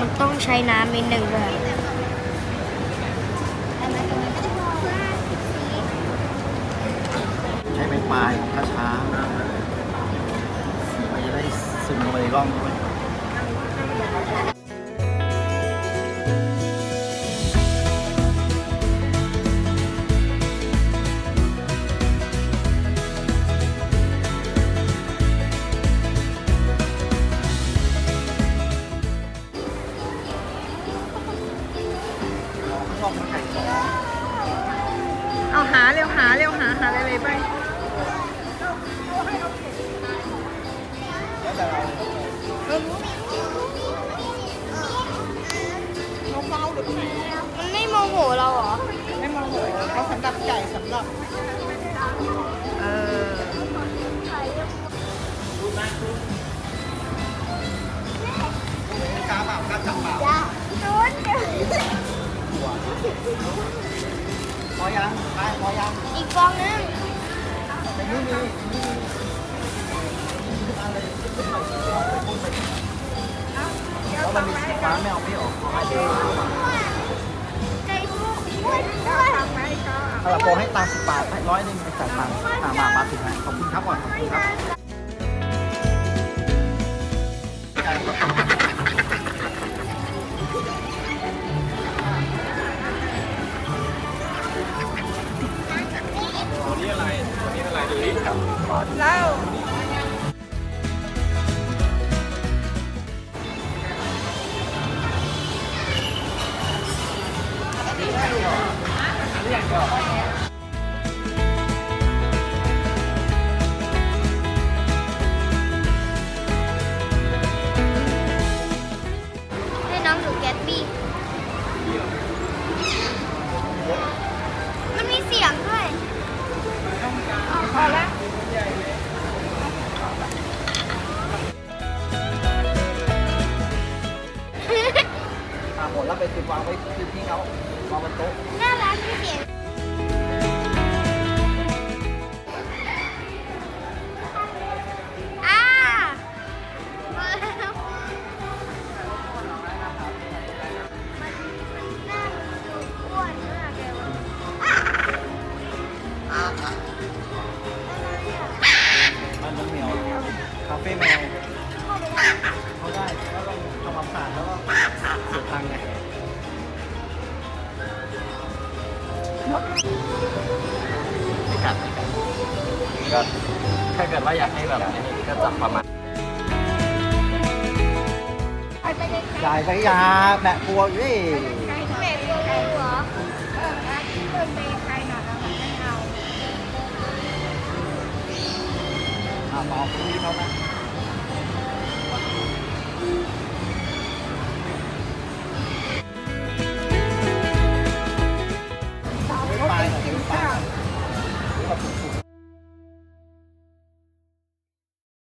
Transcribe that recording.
มันต้องใช้น้ำนิดหนึ่งด้วยใช้ไม้ปลายช้าๆมันจะได้ซึมลงไปในร่องด้วย ชอบมันไก่กรอบเอาหาเร็วหาเร็วหาหาอะไรไปแล้วแต่เราเบาๆเดี๋ยวนี้มันไม่โมโหเราเหรอ ไม่โมโหเขาสำหรับไก่สำหรับ เออ พอยังไปพอยังอีกฟองนึงแต่นี่มีนี่มีทุกอันเลยแล้วมันมีสีฟ้าไม่เอาไม่ออกเอามาเองใจลูกอ้วนด้วยทำไหมก็ถ้าเราโปรให้ตังค์สิบบาทให้ร้อยหนึ่งไปจ่ายตังค์อ่ามามาถึงนะขอบคุณครับก่อนขอบคุณครับ เล่า หมดแล้วไปติดวางไว้ที่ที่เขาวางบนโต๊ะน่ารักมีเสียงอ่ามาแล้วมันมันน่าดูอ้วนมากเลยว่ะอะไรอะมันน้ำเหนียวคาเฟ่แมวเขาได้แล้วก็ทำความสะอาดแล้วก็ เสียตังไงไม่กัดไม่กัดก็ถ้าเกิดว่าอยากให้แบบนี้ก็จับประมาณยายไปยาแบะกลัวอยู่ดิเหรอเออนะที่เดินไหม